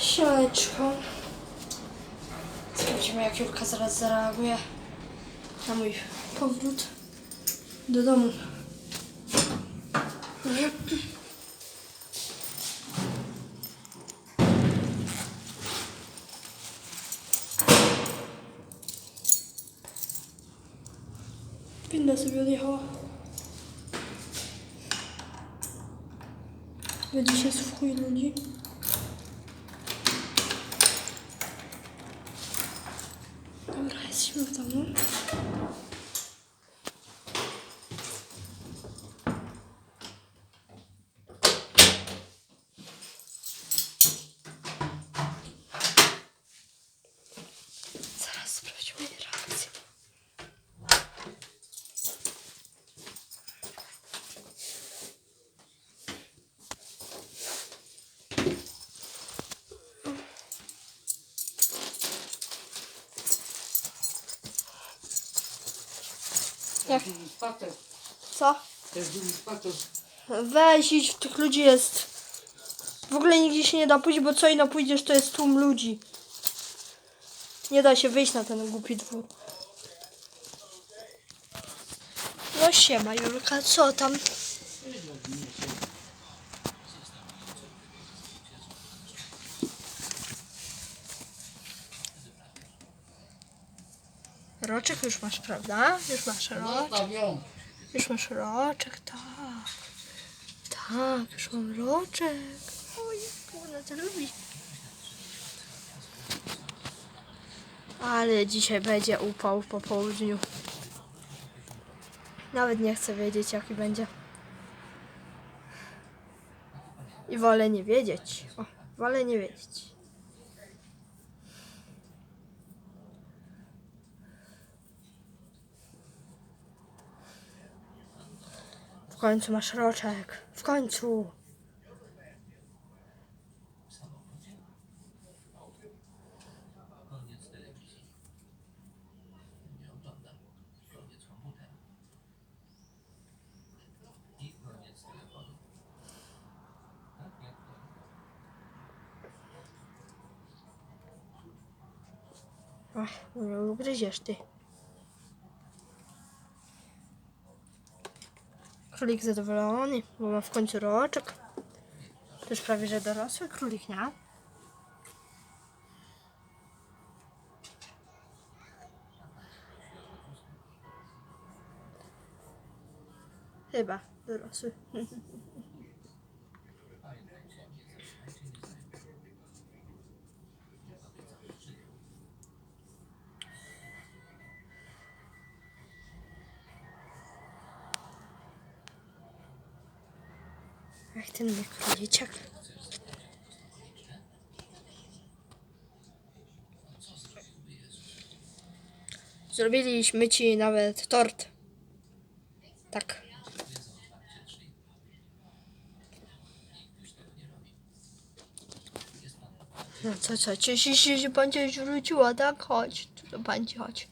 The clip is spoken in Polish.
Siemaneczko. Zobaczymy jak Julka zaraz zareaguje na mój powrót do domu. Winda sobie odjechała. Się w chuj ludzi. Dobra, jesteśmy w domu. Zaraz Spacer. Co? Weź idź, tych ludzi jest. W ogóle nigdzie się nie da pójść, bo co i pójdziesz, to jest tłum ludzi. Nie da się wyjść na ten głupi dwór. No siema Julka, co tam? Roczek już masz, prawda? Już masz roczek. Zostaw ją. Już masz roczek, tak. Tak, już mam roczek. Oj, ona to lubi. Ale dzisiaj będzie upał po południu. Nawet nie chcę wiedzieć, jaki będzie. I wolę nie wiedzieć. O, wolę nie wiedzieć. W końcu masz roczek. W końcu. Ach, nie ugryziesz ty. Królik zadowolony, bo ma w końcu roczek. To już prawie, że dorosły królik, nie? Chyba dorosły. Jak ten króliczek. Zrobiliśmy ci nawet tort. Tak. No co, co, cieszy się, że pan wróciła, tak? Chodź, tu do pan chodź.